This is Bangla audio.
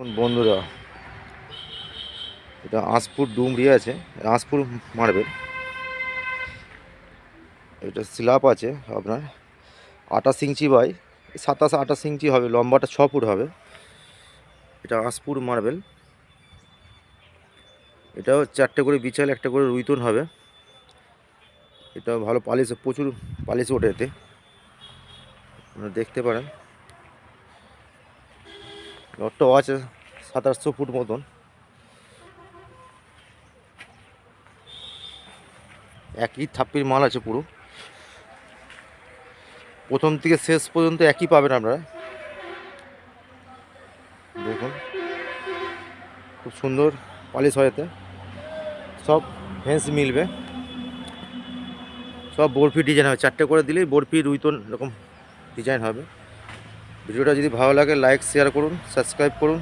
বন্ধুরা, এটা আঁশপুর ডুমরি আছে, আঁশপুর মার্বেল। এটা স্ল্যাব আছে আপনার আটাশ ইঞ্চি বাই, সাতাশ আটাশ ইঞ্চি হবে, লম্বাটা ছ ফুট হবে। এটা আঁশপুর মার্বেল। এটাও চারটে করে বিছাল, একটা করে রুইতন হবে। এটা ভালো পালিশ, প্রচুর পালিশ ওঠে এতে। আপনারা দেখতে পারেন। লটটাও আছে সাত আটশো ফুট মতন। একই থাপ্পির মাল আছে পুরো। প্রথম থেকে শেষ পর্যন্ত একই পাবেন আপনারা। দেখুন। খুব সুন্দর পালিশ হয় সব ফেন্স মিলবে। সব বরফি ডিজাইন হবে। চারটে করে দিলেই বরফি রুইতন এরকম ডিজাইন হবে। ভিডিওটা যদি ভালো লাগে লাইক শেয়ার করুন সাবস্ক্রাইব করুন।